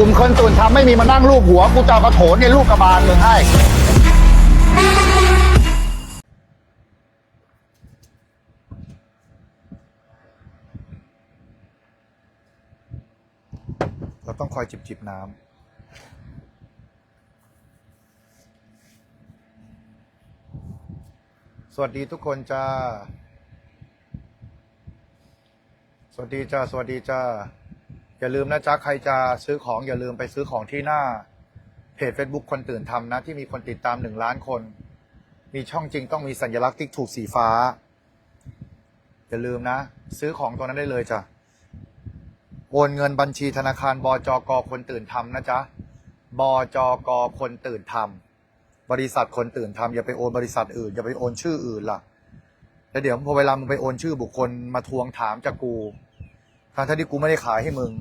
กลุ่มคนตื่นทำไม่มีมานั่งรูปหัว กูจะเอากระโถนในลูกกระบาลมึงให้ เราต้องคอยจิบจิบน้ำสวัสดีทุกคนจ้า สวัสดีจ้า สวัสดีจ้า อย่าลืมนะจ๊ะใครจะซื้อของอย่าลืมไปซื้อของที่หน้าเพจ Facebook คนตื่นทำนะ ที่มีคนติดตามหนึ่งล้านคน มีช่องจริงต้องมีสัญลักษณ์ติ๊กถูกสีฟ้า อย่าลืมนะ ซื้อของตัวนั้นได้เลยจ้ะโอนเงินบัญชีธนาคารบจกคนตื่นทำนะจ๊ะบจกคนตื่นทำบริษัทคนตื่นทำอย่าไปโอนบริษัทอื่นอย่าไปโอนชื่ออื่นล่ะแล้วเดี๋ยวพอเวลามึงไปโอนชื่อบุคคลมาทวงถามจากกู ทางที่กูไม่ได้ขายให้มึง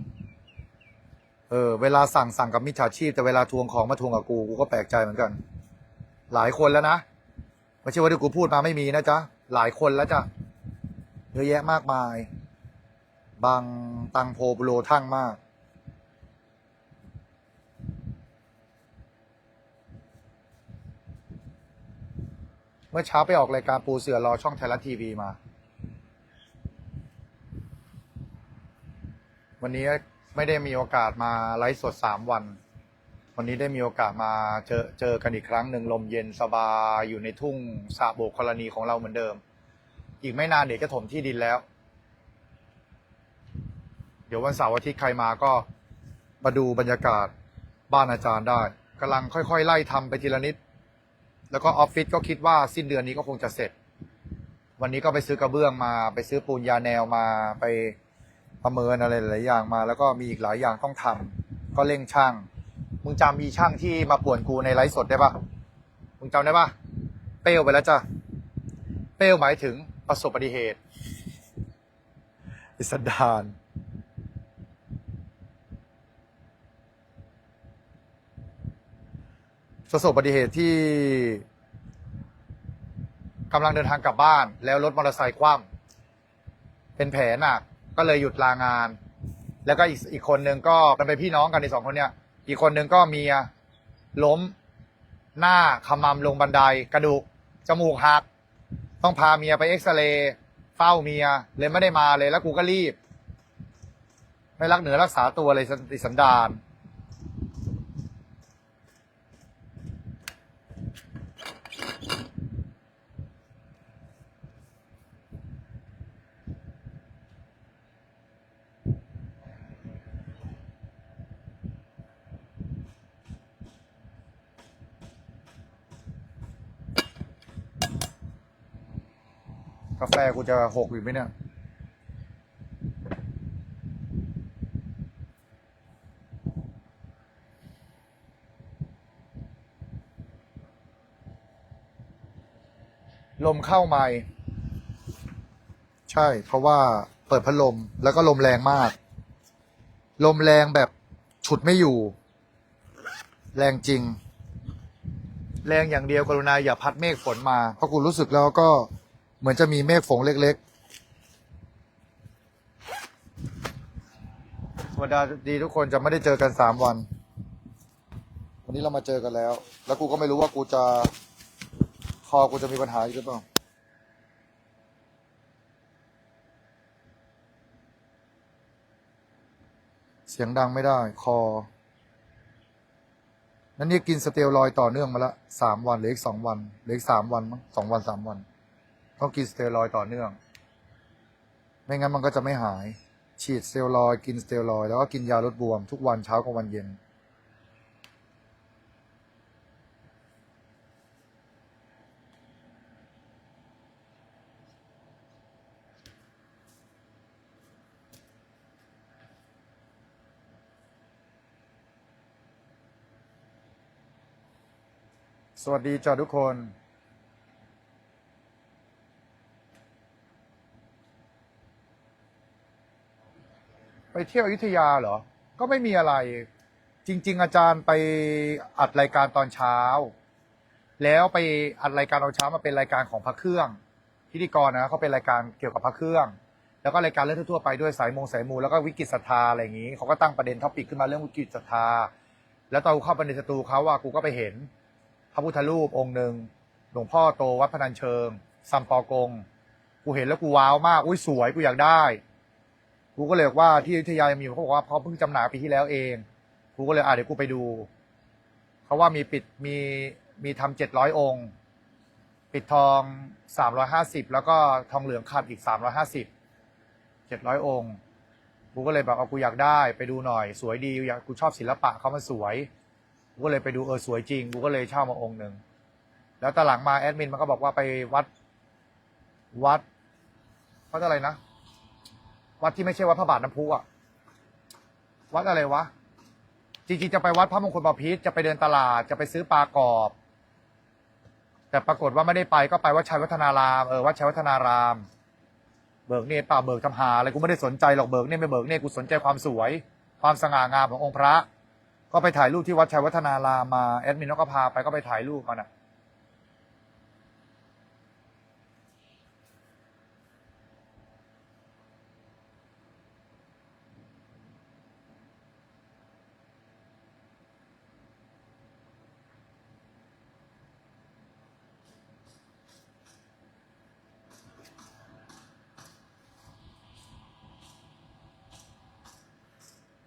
เออ เวลาสั่งสั่งกับมิจฉาชีพ แต่เวลาทวงของมาทวงกับกูกูก็แปลกใจเหมือนกัน หลายคนแล้วนะไม่ใช่ว่าที่กูพูดมาไม่มีนะจ๊ะหลายคนแล้วจ้ะเยอะแยะมากมาย บางตังโพบโรทั่งมากเมื่อเช้าไปออกรายการปูเสือรอช่องไทยรัฐทีวีมา วันนี้ไม่ได้มีโอกาสมาไลฟ์สดสามวัน วันนี้ได้มีโอกาสมาเจอเจอกันอีกครั้งหนึ่งลมเย็นสบายอยู่ในทุ่งสาโบกกรณีของเราเหมือนเดิม อีกไม่นานเดี๋ยวจะถมที่ดินแล้ว เดี๋ยววันเสาร์อาทิตย์ใครมาก็มาดูบรรยากาศบ้านอาจารย์ได้กำลังค่อย ๆ ไล่ทำไปทีละนิด แล้วก็ออฟฟิศก็คิดว่าสิ้นเดือนนี้ก็คงจะเสร็จ วันนี้ก็ไปซื้อกระเบื้องมา ไปซื้อปูนยาแนวมาไป ประเมินอะไรหลายอย่างมา แล้วก็มีอีกหลายอย่างต้องทำก็เร่งช่าง มึงจำมีช่างที่มาป่วนกูในไลฟ์สดได้ปะมึงจำได้ปะเปลวไปแล้วจ้ะเปลวหมายถึงประสบอุบัติเหตุอิสดานประสบอุบัติเหตุที่กำลังเดินทางกลับบ้าน แล้วรถมอเตอร์ไซค์คว่ำเป็นแผลหนัก ก็เลยหยุดลางาน แล้วก็อีกอีกคนนึงก็มันเป็นพี่น้องกันในสองคนเนี่ย อีกคนนึงก็เมียล้มหน้าขมำลงบันไดกระดูกจมูกหัก ต้องพาเมียไปเอ็กซเรย์เฝ้าเมียเลยไม่ได้มาเลยแล้วกูก็รีบ ไม่รักเหนือรักษาตัวเลยสันติสันดาน กาแฟกูจะหกอยู่ไหมเนี่ยลมเข้าไม่ใช่ เพราะว่าเปิดพัดลมแล้วก็ลมแรงมาก ลมแรงแบบฉุดไม่อยู่ แรงจริง แรงอย่างเดียวกรุณาอย่าพัดเมฆฝนมา เพราะกูรู้สึกแล้วก็ เหมือนจะมีเมฆฝนเล็กๆสวัสดีทุกคนจะไม่ได้เจอกันสามวัน วันนี้เรามาเจอกันแล้ว แล้วกูก็ไม่รู้ว่ากูจะ คอกูจะมีปัญหาอีกหรือเปล่าเสียงดังไม่ได้ คอ นั่นนี่กินสเตียรอยต่อเนื่องมาละสามวันเหลืออีกสองวันเหลืออีกสามวันมั้งสองวันสามวัน ต้องกินสเตียรอยต่อเนื่อง ไม่งั้นมันก็จะไม่หาย ฉีดสเตียรอยกินสเตียรอยแล้วก็กินยาลดบวมทุกวันเช้ากับวันเย็น สวัสดีจ้าทุกคน ไปเที่ยวอยุธยาเหรอ ก็ไม่มีอะไร จริง ๆ อาจารย์ไปอัดรายการตอนเช้า แล้วไปอัดรายการตอนเช้ามาเป็นรายการของพระเครื่อง พิธีกรนะเขาเป็นรายการเกี่ยวกับพระเครื่อง แล้วก็รายการเรื่องทั่วๆไปด้วยสายมงสายมูแล้วก็วิกฤตศรัทธาอะไรอย่างนี้เขาก็ตั้งประเด็นท็อปิกขึ้นมาเรื่องวิกฤตศรัทธา แล้วตอนกูเข้าไปในสตูเขาว่ากูก็ไปเห็น พระพุทธรูปองค์หนึ่งหลวงพ่อโตวัดพนัญเชิงซัมปอกง กูเห็นแล้วกูว้าวมาก อุ้ยสวยกูอยากได้ กูก็เลยบอกว่าที่อยุธยายังมีอยู่เขาบอกว่าเขาเพิ่งจำหน่ายปีที่แล้วเองกูก็เลยอะเดี๋ยวกูไปดูเขาว่ามีปิดมีมีทำเจ็ดร้อยองค์ ปิดทองสามร้อยห้าสิบแล้วก็ทองเหลืองขัดอีกสามร้อยห้าสิบเจ็ดร้อยองค์กูก็เลยแบบเอากูอยากได้ไปดูหน่อย สวยดีอยากกูชอบศิลปะเขามันสวยกูก็เลยไปดูเออสวยจริงกูก็เลยเช่ามาองค์หนึ่งแล้วตอนหลังมาแอดมินมันก็บอกว่าไปวัดวัดวัดอะไรนะ วัดที่ไม่ใช่วัดพระบาทน้ำพุอะวัดอะไรวะ จริงๆจะไปวัดพระมงคลบพิตรจะไปเดินตลาด จะไปซื้อปลากรอบ แต่ปรากฏว่าไม่ได้ไปก็ไปวัดชัยวัฒนาราม เออ วัดชัยวัฒนาราม เบิกเนตรเปล่าเบิกทำหาอะไรกูไม่ได้สนใจหรอกเบิกเนตรไม่เบิกเนตรกูสนใจความสวย ความสง่างามขององค์พระ ก็ไปถ่ายรูปที่วัดชัยวัฒนารามมา แอดมินก็พาไปก็ไปถ่ายรูปมันอะ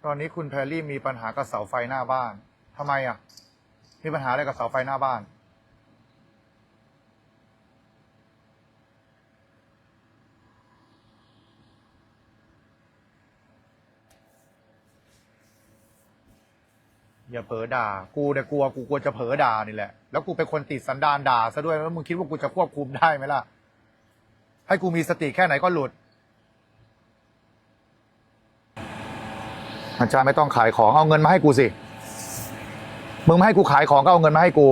ตอนนี้คุณแพรรี่มีปัญหากับเสาไฟหน้าบ้านทำไมอะ มีปัญหาอะไรกับเสาไฟหน้าบ้าน อย่าเผลอด่า กูเนี่ยกลัวกูกลัวจะเผลอด่านี่แหละ แล้วกูเป็นคนติดสันดานด่าซะด้วยแล้วมึงคิดว่ากูจะควบคุมได้ไหมล่ะ ให้กูมีสติแค่ไหนก็หลุด อาจารย์ไม่ต้องขายของเอาเงินมาให้กูสิ มึงไม่ให้กูขายของก็เอาเงินมาให้กู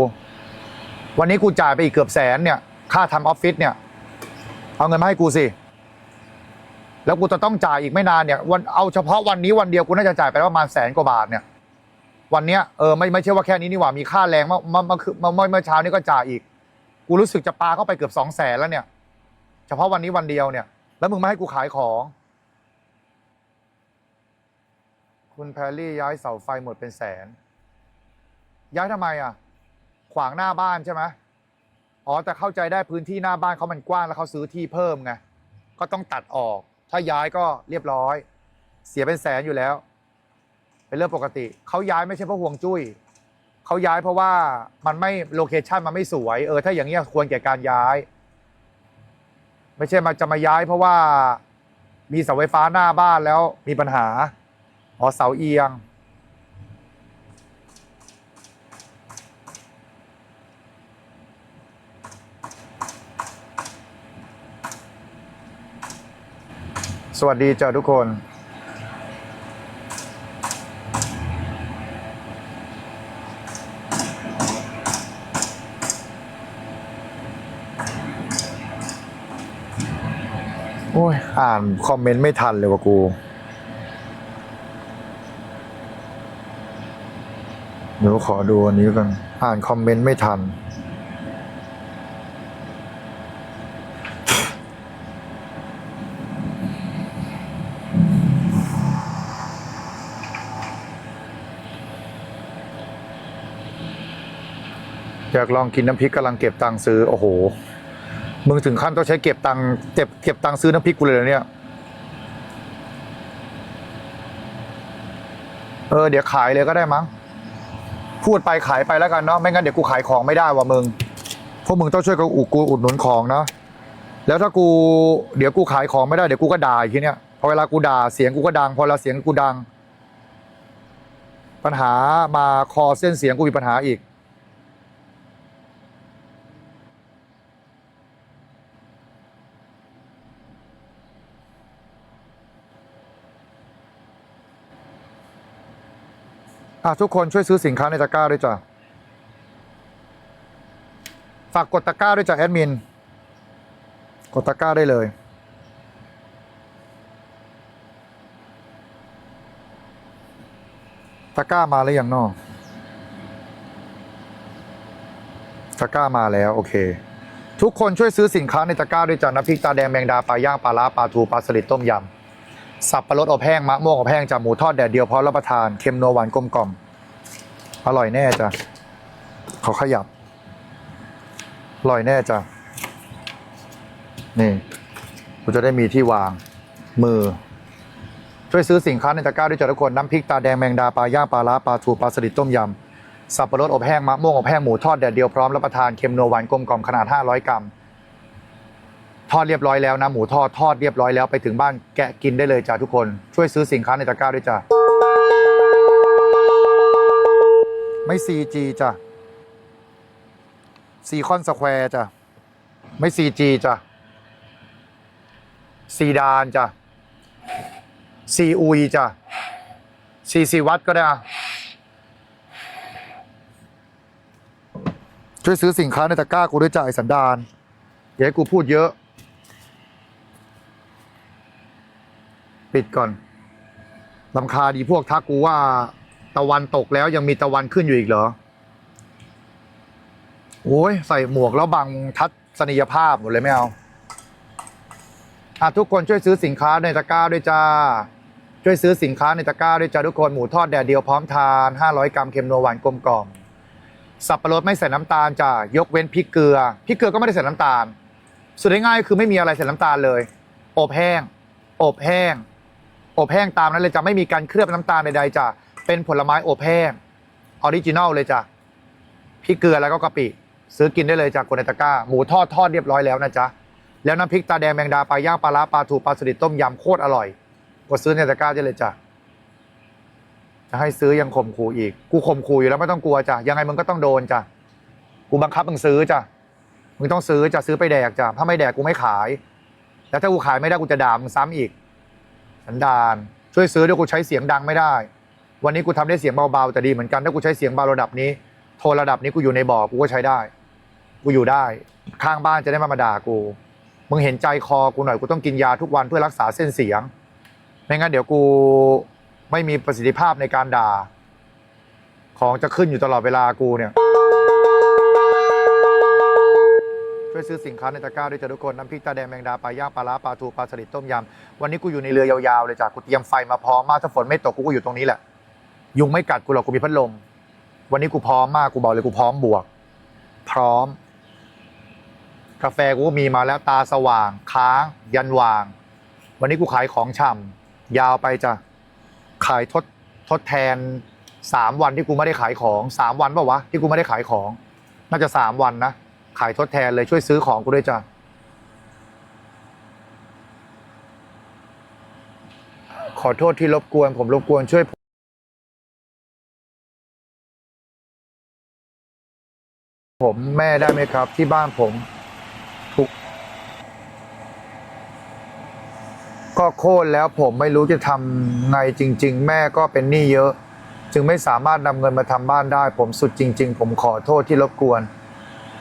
วันนี้กูจ่ายไปอีกเกือบแสนเนี่ย ค่าทำออฟฟิศเนี่ย เอาเงินมาให้กูสิ แล้วกูจะต้องจ่ายอีกไม่นานเนี่ยวันเอาเฉพาะวันนี้วันเดียวกูน่าจะจ่ายไปประมาณแสนกว่าบาทเนี่ย วันเนี้ยเออไม่ไม่ใช่ว่าแค่นี้นี่หว่ามีค่าแรงเมื่อเมื่อเมื่อคืนเมื่อเมื่อเมื่อเช้านี้ก็จ่ายอีก กูรู้สึกจะปาเข้าไปเกือบสองแสนแล้วเนี่ย เฉพาะวันนี้วันเดียวเนี่ย แล้วมึงไม่ให้กูขายของ คุณแพรรี่ย้ายเสาไฟหมดเป็นแสน ย้ายทำไมอะ ขวางหน้าบ้านใช่ไหมอ๋อแต่เข้าใจได้พื้นที่หน้าบ้านเขามันกว้างแล้วเขาซื้อที่เพิ่มไงก็ต้องตัดออก ถ้าย้ายก็เรียบร้อย เสียเป็นแสนอยู่แล้ว เป็นเรื่องปกติเขาย้ายไม่ใช่เพราะห่วงจุ้ยเขาย้ายเพราะว่ามันไม่โลเคชันมันไม่สวยเออถ้าอย่างเงี้ควรแก่การย้าย ไม่ใช่มาจะมาย้ายเพราะว่ามีเสาไฟฟ้าหน้าบ้านแล้วมีปัญหา อ๋อเสาเอียง สวัสดีจ้าทุกคนโอ้ยอ่านคอมเมนต์ไม่ทันเลยว่ะกู เดี๋ยวขอดูอันนี้กันอ่านคอมเมนต์ไม่ทัน อยากลองกินน้ำพริกกำลังเก็บตังค์ซื้อ โอ้โห มึงถึงขั้นต้องใช้เก็บตังค์เก็บเก็บตังค์ซื้อน้ำพริกกูเลยเหรอเนี่ยเออเดี๋ยวขายเลยก็ได้มั้ง พูดไปขายไปแล้วกันเนาะไม่งั้นเดี๋ยวกูขายของไม่ได้ว่ะมึงพวกมึงต้องช่วยกูอุดกูอุดหนุนของนะแล้วถ้ากูเดี๋ยวกูขายของไม่ได้เดี๋ยวกูก็ด่าอีกทีเนี้ยพอเวลากูด่าเสียงกูก็ดัง พอเวลาเสียงกูดัง ปัญหามาคอเส้นเสียงกูมีปัญหาอีก อะทุกคนช่วยซื้อสินค้าในตะกร้าด้วยจ้ะ ฝากกดตะกร้าด้วยจ้ะแอดมิน กดตะกร้าได้เลยตะกร้ามาแล้วยังนอกตะกร้ามาแล้วโอเค ทุกคนช่วยซื้อสินค้าในตะกร้าด้วยจ้ะน้ำพริกตาแดงแมงดาปลาย่างปลาล้าปลาทูปลาสลิดต้มยำ สับปะรดอบแห้งมะม่วงอบแห้งจ้ะหมูทอดแดดเดียวพร้อมรับประทานเค็มนัวหวานกลมกล่อมอร่อยแน่จ้ะขอขยับอร่อยแน่จ้ะนี่กูจะได้มีที่วางมือ ช่วยซื้อสินค้าในตะกร้าด้วยจ้ะทุกคนน้ำพริกตาแดงแมงดาปลาย่างปลาล้าปลาทูปลาสลิดต้มยำสับปะรดอบแห้งมะม่วงอบแห้งหมูทอดแดดเดียวพร้อมรับประทานเค็มนัวหวานกลมกล่อมขนาด 500 กรัม ทอดเรียบร้อยแล้วนะหมูทอดทอดเรียบร้อยแล้วไปถึงบ้านแกะกินได้เลยจ้ะทุกคนช่วยซื้อสินค้าในตะกร้าด้วยจ้ะไม่ 4G จ้ะซีคอนสแควร์จ้ะไม่ 4G จ้ะซีดานจ้ะซีอุยจ้ะซีซีวัตก็ได้อะช่วยซื้อสินค้าในตะกร้ากูด้วยจ้ะไอสันดานอย่าให้กูพูดเยอะ ปิดก่อนลำคาดีพวกทักกูว่า ตะวันตกแล้วยังมีตะวันขึ้นอยู่อีกเหรอ โอ้ยใส่หมวกแล้วบังทัศนียภาพหมดเลยไม่เอาอะทุกคนช่วยซื้อสินค้าในตะกร้าด้วยจ้า ช่วยซื้อสินค้าในตะกร้าด้วยจ้าทุกคนหมูทอดแดดเดียวพร้อมทาน 500 กรัมเค็มนัวหวานกลมกล่อมสับปะรดไม่ใส่น้ำตาลจ้ายกเว้นพริกเกลือพริกเกลือก็ไม่ได้ใส่น้ำตาล สุดง่ายคือไม่มีอะไรใส่น้ำตาลเลย อบแห้ง อบแห้ง อบแห้งตามนั้นเลยจะไม่มีการเคลือบน้ำตาลใดๆจ้ะเป็นผลไม้อบแห้งออริจินอลเลยจ้ะพริกเกลือแล้วก็กะปิ ซื้อกินได้เลยจากคนในตะกร้า หมูทอดทอดเรียบร้อยแล้วนะจ๊ะแล้วน้ำพริกตาแดงแมงดาปลาย่างปลาล้าปลาทูปลาสลิดต้มยำโคตรอร่อยกดซื้อในตะกร้าได้เลยจ้ะจะให้ซื้อยังข่มขู่อีก กูข่มขู่อยู่แล้วไม่ต้องกลัวจ้ะยังไงมึงก็ต้องโดนจ้ะกูบังคับมึงซื้อจ้ะมึงต้องซื้อจะซื้อไปแดกจ้ะถ้าไม่แดกกูไม่ขาย แล้วถ้ากูขายไม่ได้กูจะด่ามึงซ้ำอีก สันดาน ช่วยซื้อด้วยกูใช้เสียงดังไม่ได้ วันนี้กูทำได้เสียงเบาๆแต่ดีเหมือนกันถ้ากูใช้เสียงเบาระดับนี้ โทนระดับนี้กูอยู่ในบ่อกูก็ใช้ได้ กูอยู่ได้ ข้างบ้านจะได้มามาด่ากูมึงเห็นใจคอกูหน่อยกูต้องกินยาทุกวันเพื่อรักษาเส้นเสียงไม่งั้นเดี๋ยวกูไม่มีประสิทธิภาพในการด่า ของจะขึ้นอยู่ตลอดเวลากูเนี่ย วยซื้อสินค้าในตะกร้าด้วยจ้ะทุกคนน้ำพริกตาแดงแมงดาปลาย่างปลาล้าปลาทูปลาสลิดต้มยำวันนี้กูอยู่ในเรือยาวๆเลยจ้ะกูเตรียมไฟมาพร้อมมากถ้าฝนไม่ตกกูก็อยู่ตรงนี้แหละ ยุงไม่กัดกูหรอกกูมีพัดลมวันนี้กูพร้อมมากกูบอกเลยกูพร้อมบวก พร้อม กาแฟกูก็มีมาแล้วตาสว่าง ค้าง ยันวาง วันนี้กูขายของฉ่ำยาวไปจ้ะขายทดทดแทนสามวันที่กูไม่ได้ขายของสามวันปล่าวะที่กูไม่ได้ขายของ น่าจะสามวันนะ ขายทดแทนเลยช่วยซื้อของกูด้วยจ้ะขอโทษที่รบกวน ผมรบกวนช่วยผมแม่ได้ไหมครับ ที่บ้านผมทุกก็โค่นแล้วผมไม่รู้จะทำไงจริง ๆ แม่ก็เป็นหนี้เยอะ จึงไม่สามารถนำเงินมาทำบ้านได้ ผมสุดจริง ๆ ผมขอโทษที่รบกวน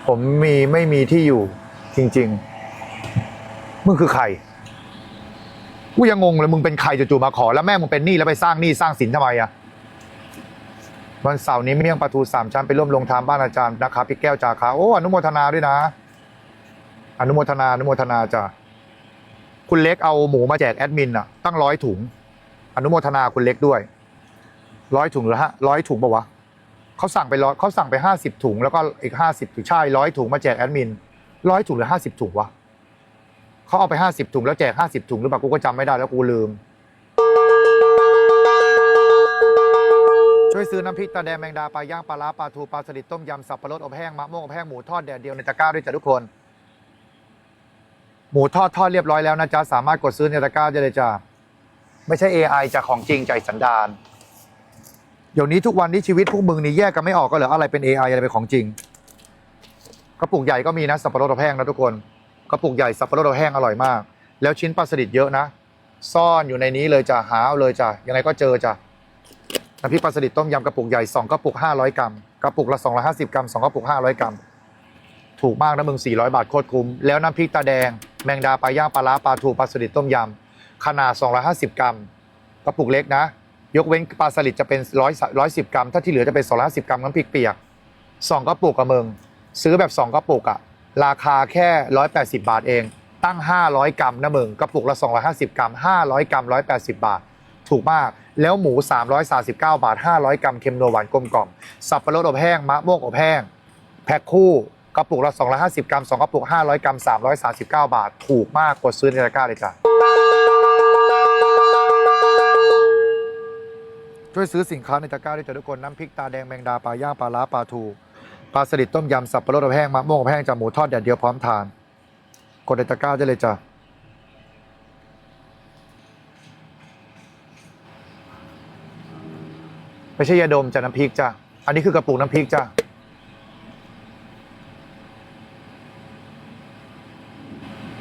ผมมีไม่มีที่อยู่จริง ๆ มึงคือใคร กูยังงงเลยมึงเป็นใครจู่ๆมาขอ แล้วแม่มึงเป็นหนี้แล้วไปสร้างหนี้สร้างสินทำไมอะวันเสาร์นี้เมี่ยงปลาทูสามชั้นไปร่วมลงทานบ้านอาจารย์นะครับพี่แก้วจาคาโอ้อนุโมทนาด้วยนะ อนุโมทนาอนุโมทนาจ้ะคุณเล็กเอาหมูมาแจกแอดมินอะตั้งร้อยถุง อนุโมทนาคุณเล็กด้วยร้อยถุงเหรอฮะร้อยถุงปะวะ เขาสั่งไปร้อยเขาสั่งไปห้าสิบถุง แล้วก็อีกห้าสิบถุงใช่ร้อยถุงมาแจกแอดมินร้อยถุงหรือห้าสิบถุงวะเขาเอาไปห้าสิบถุงแล้วแจกห้าสิบถุงหรือเปล่ากูก็จำไม่ได้แล้วกูลืม ช่วยซื้อน้ำพริกตาแดงแมงดาปลาย่างปลาล้าปลาทูปลาสลิดต้มยำสับปะรดอบแห้งมะม่วงอบแห้งหมูทอดแดดเดียวในตะกร้าด้วยจ้ะทุกคน หมูทอดทอดเรียบร้อยแล้วนะจ๊ะสามารถกดซื้อในตะกร้าได้เลยจ้ะไม่ใช่ AI จากของจริงใจสันดาน ดี๋ยวนี้ทุกวันนี้ชีวิตพวกมึงนี่แยกกันไม่ออกก็เหรออะไรเป็น AI อะไรเป็นของจริงกระปุกใหญ่ก็มีนะสับปะรดอบแห้งนะทุกคนกระปุกใหญ่สับปะรดอบแห้งอร่อยมาก แล้วชิ้นปลาสลิดเยอะนะ ซ่อนอยู่ในนี้เลยจ้ะหาเอาเลยจ้ะยังไงก็เจอจ้ะน้ำพริกปลาสลิดต้มยำกระปุกใหญ่2กระปุก 500 กรัมกระปุกละ250 กรัม2กระปุก 500 กรัม ถูกมากนะมึง 400 บาทโคตรคุ้ม แล้วน้ำพริกตาแดง แมงดาปลาย่างปลาล้าปลาทูปลาสลิดต้มยำขนาด 250 กรัม กระปุกเล็กนะ ยกเว้นปลาสลิดจะเป็นร้อยร้อยสิบกรัม ถ้าที่เหลือจะเป็นสองร้อยสิบกรัมน้ำพริกเปียกสองกระปุกอะเมืองซื้อแบบสองกระปุกอะราคาแค่ร้อยแปดสิบบาทเอง ตั้งห้าร้อยกรัมนะเมืองกระปุกละสองร้อยห้าสิบกรัมห้าร้อยกรัมร้อยแปดสิบบาท ถูกมากแล้วหมูสามร้อยสาสิบเก้าบาทห้าร้อยกรัมเค็มนัวหวานกลมกล่อมสับปะรดอบแห้งมะม่วงอบแห้งแพ็คคู่กระปุกละสองร้อยห้าสิบกรัมสองกระปุกห้าร้อยกรัมสามร้อยสาสิบเก้าบาท ถูกมากกดซื้อในตากร้าเลยจ้ะ ช่วยซื้อสินค้าในตะกร้าด้วยจ้ะทุกคนน้ำพริกตาแดงแมงดาปลาย่างปลาล้าปลาทูปลาสลิดต้มยำสับปะรดอบแห้งมะม่วงอบแห้งจากหมูทอดแดดเดียวพร้อมทาน กดในตะกร้าได้เลยจ้ะไม่ใช่ยาดมจ้ะน้ำพริกจ้ะอันนี้คือกระปุกน้ำพริกจ้ะ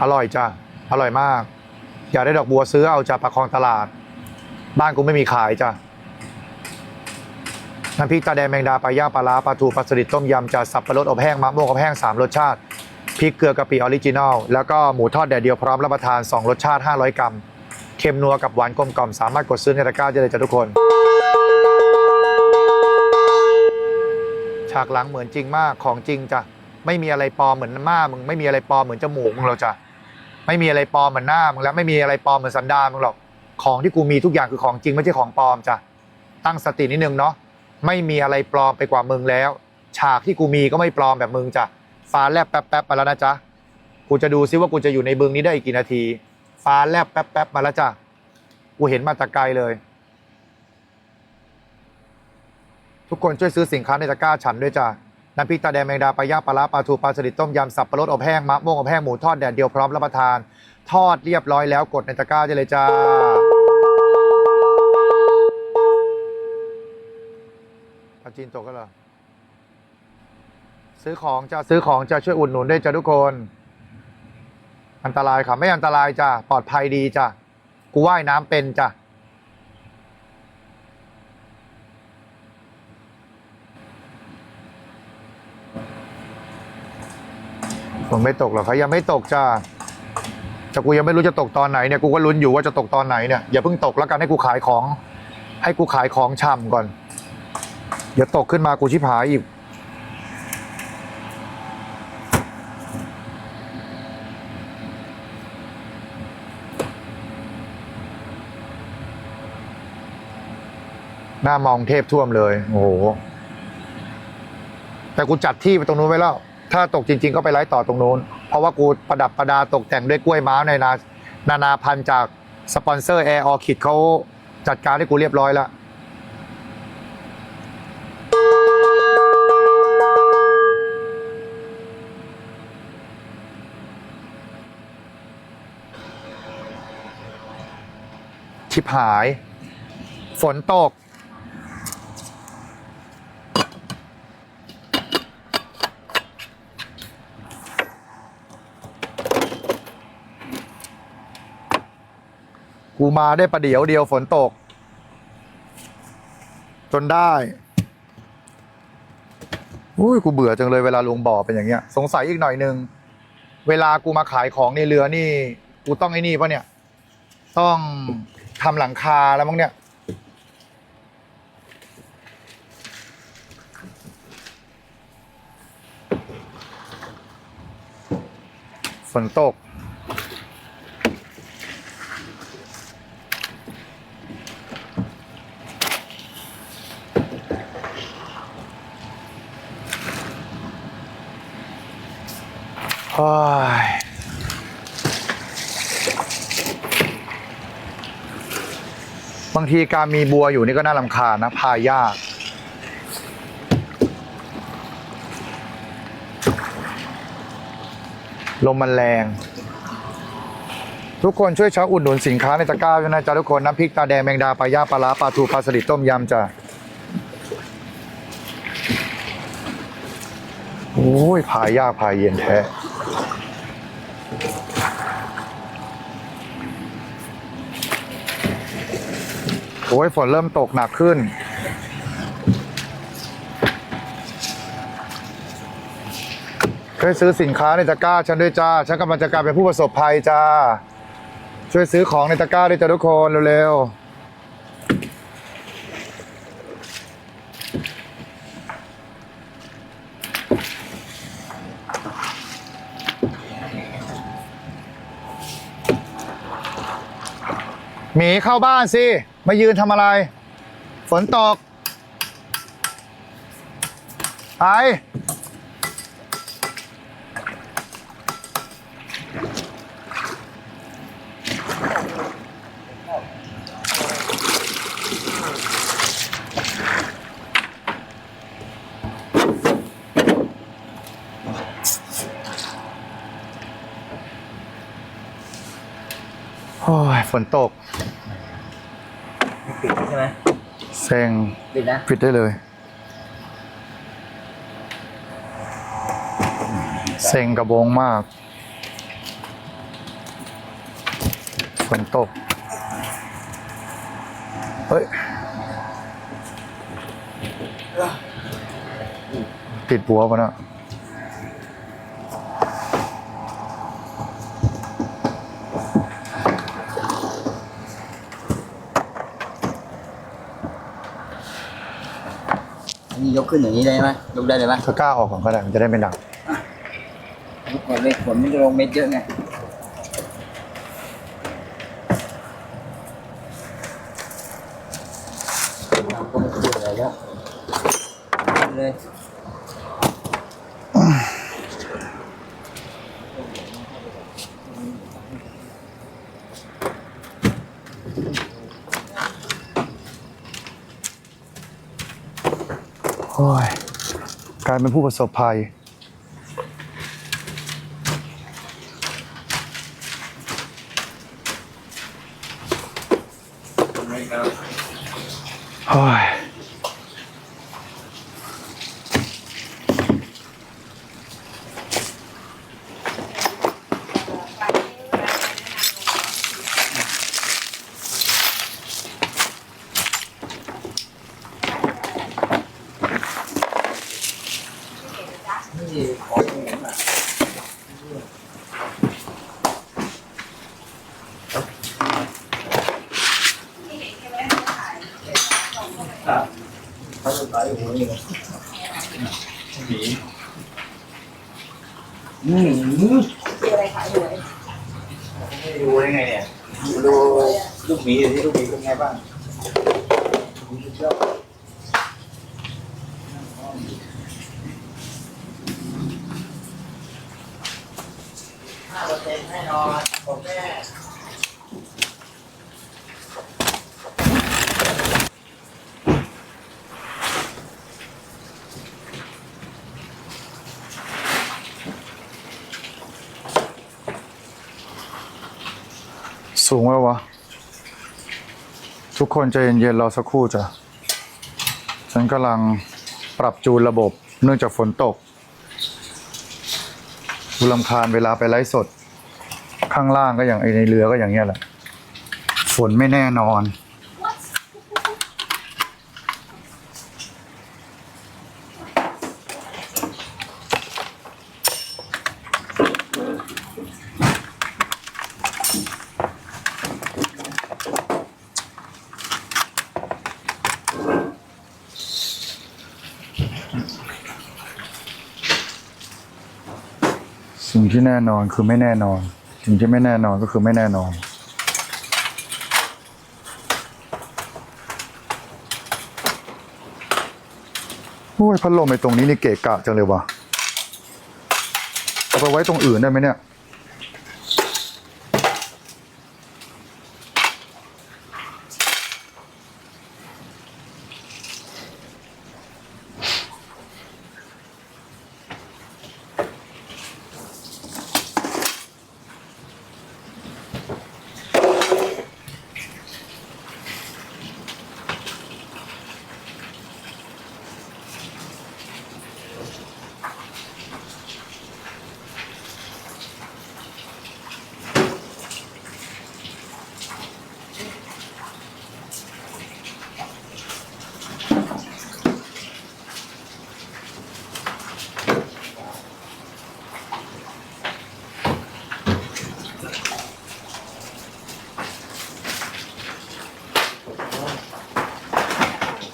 อร่อยจ้ะอร่อยมาก อยากได้ดอกบัวซื้อเอาจากประคองตลาด บ้านกูไม่มีขายจ้ะ น้ำพริกตาแดงแมงดาปลาย่างปลาล้าปลาทูปลาสลิดต้มยำจะสับปะรดอบแห้งมะม่วงอบแห้ง 3 รสชาติพริกเกลือกะปิออริจินอลแล้วก็หมูทอดแดดเดียวพร้อมรับประทาน 2 รสชาติ 500 กรัมเค็มนัวกับหวานกลมกล่อมสามารถกดซื้อในตะกร้าได้เลยจ้ะทุกคน ฉากหลังเหมือนจริงมากของจริงจ้ะไม่มีอะไรปลอมเหมือนหน้ามึงไม่มีอะไรปลอมเหมือนจมูกมึงหรอกจ้ะไม่มีอะไรปลอมเหมือนหน้ามึงและไม่มีอะไรปลอมเหมือนสันดานมึงหรอกของที่กูมีทุกอย่างคือของจริงไม่ใช่ของปลอมจ้ะตั้งสตินิดนึงเนาะ ไม่มีอะไรปลอมไปกว่ามึงแล้ว ฉากที่กูมีก็ไม่ปลอมแบบมึงจ้ะฟ้าแลบแป๊บๆมาแล้วนะจ๊ะกูจะดูซิว่ากูจะอยู่ในบึงนี้ได้อีกกี่นาที ฟ้าแลบแป๊บๆมาแล้วจ้ะกูเห็นมาตะไกลเลย ทุกคนช่วยซื้อสินค้าในตะกร้าฉันด้วยจ้ะน้ำพริกตาแดงแมงดาปลาย่างปลาล้าปลาทูปลาสลิดต้มยำสับปะรดอบแห้งมะม่วงอบแห้งหมูทอดแดดเดียวพร้อมรับประทาน ทอดเรียบร้อยแล้วกดในตะกร้าได้เลยจ้า จีนตกก็เหรอซื้อของจะซื้อของจะช่วยอุดหนุนด้วยจ้ะทุกคน อันตรายค่ะไม่อันตรายจ้ะปลอดภัยดีจ้ะกูว่ายน้ำเป็นจ้ะฝนไม่ตกหรอกครับยังไม่ตกจ้าแต่กูยังไม่รู้จะตกตอนไหนเนี่ยกูก็ลุ้นอยู่ว่าจะตกตอนไหนเนี่ยอย่าเพิ่งตกแล้วกันให้กูขายของ ให้กูขายของช่ำก่อน เดี๋ยวตกขึ้นมากูชิบหายอีก หน้ามองเทพท่วมเลย โอ้โห แต่กูจัดที่ไปตรงนู้นไว้แล้ว ถ้าตกจริง ๆ ก็ไปไลฟ์ต่อตรงนู้น เพราะว่ากูประดับประดาตกแต่งด้วยกล้วยม้าในนานานาพันธุ์จากสปอนเซอร์แอร์ออคิดเขาจัดการให้กูเรียบร้อยแล้ว ชิบหาย ฝนตก กูมาได้ประเดี๋ยวเดียวฝนตก จนได้อุ้ยกูเบื่อจังเลยเวลาลงบ่อเป็นอย่างเงี้ย สงสัยอีกหน่อยนึง เวลากูมาขายของในเรือนี่ กูต้องไอ้นี่ปะเนี่ย ต้อง ทำหลังคาแล้วมั้งเนี่ย ฝนตก โอ้ย บาง ทีการมีบัวอยู่นี่ก็น่าลำคาญนะ พายาก ลมมันแรง ทุกคนช่วยช็ออุดหนุนสินค้าในตะกร้าด้วยนะจ๊ะทุกคนน้ำพริกตาแดงแมงดาปลาย่าปลาล้าปลาทูปลาสลิดต้มยำจ้ะโอ้ยพายยากพายเย็นแท้ โอ้ยฝนเริ่มตกหนักขึ้น ช่วยซื้อสินค้าในตะกร้าฉันด้วยจ้า ฉันกำลังจะกลายเป็นผู้ประสบภัยจ้า ช่วยซื้อของในตะกร้าด้วยจ้าทุกคนเร็วๆ มีเข้าบ้านสิ มายืนทำอะไร ฝนตก ไป โอ้ยฝนตก ปิดใช่ไหมเซ็งปิดนะปิดได้เลยเซ็งกระบงมากฝนตก เฮ้ย ติดบัวปะเนะ ยกขึ้นอย่างนี้ได้ไหมยกได้เลยไหมก็กล้าออกก่อนก็ได้มันจะได้ไม่หนักยกก่อนเลยฝนมันจะลงเม็ดเยอะไงเอาก็ไม่เจออะไรแล้วเลย โอ้ยก ลายเป็นผู้ประสบภัย โอ้ย นี่ของเหม็นอะครับเขาจะขายหัวนี่ไงหมีอืม คืออะไรขายหวย ไม่ดูได้ไงเนี่ยดูลูกหมีที่ลูกหมีเป็นไงบ้างสุดยอด ห้าเปอร์เซ็นต์แน่นอนผมแม่ สูงไว้วะ ทุกคนใจเย็นๆรอสักครู่จ้ะ ฉันกำลังปรับจูนระบบ เนื่องจากฝนตกกูลำคาญเวลาไปไลฟ์สด ข้างล่างก็อย่างไอในเรือก็อย่างเงี้ยแหละ ฝนไม่แน่นอน สิ่งที่แน่นอนคือไม่แน่นอน สิ่งที่ไม่แน่นอนก็คือไม่แน่นอน โอ้ยพัดลมไอ้ตรงนี้นี่เกะกะจังเลยวะเอาไปไว้ตรงอื่นได้ไหมเนี่ย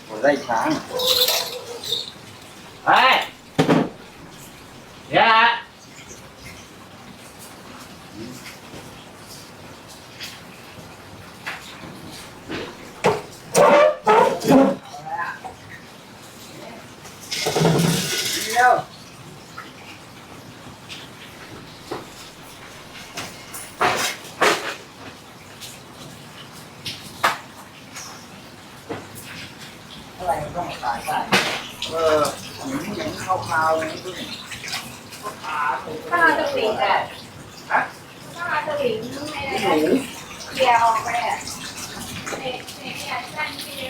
หัวไล่ช้างเฮ้ยเดี๋ยวฮะ เดียว อะไรมัน ต้องมาขายได้เออเอนเหมือนข้าวคาวๆอย่างนี้ด้วยถ้าเราจะหลิงอะฮะถ้าเราจะหลิงไม่ได้หนูเคลียออกไปอะเด็กเด็กเนี่ยสั้นที่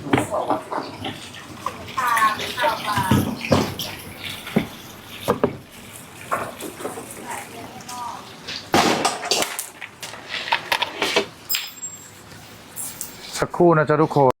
หนูบอกว่าพาเข้ามาสักครู่นะจ๊ะทุกคน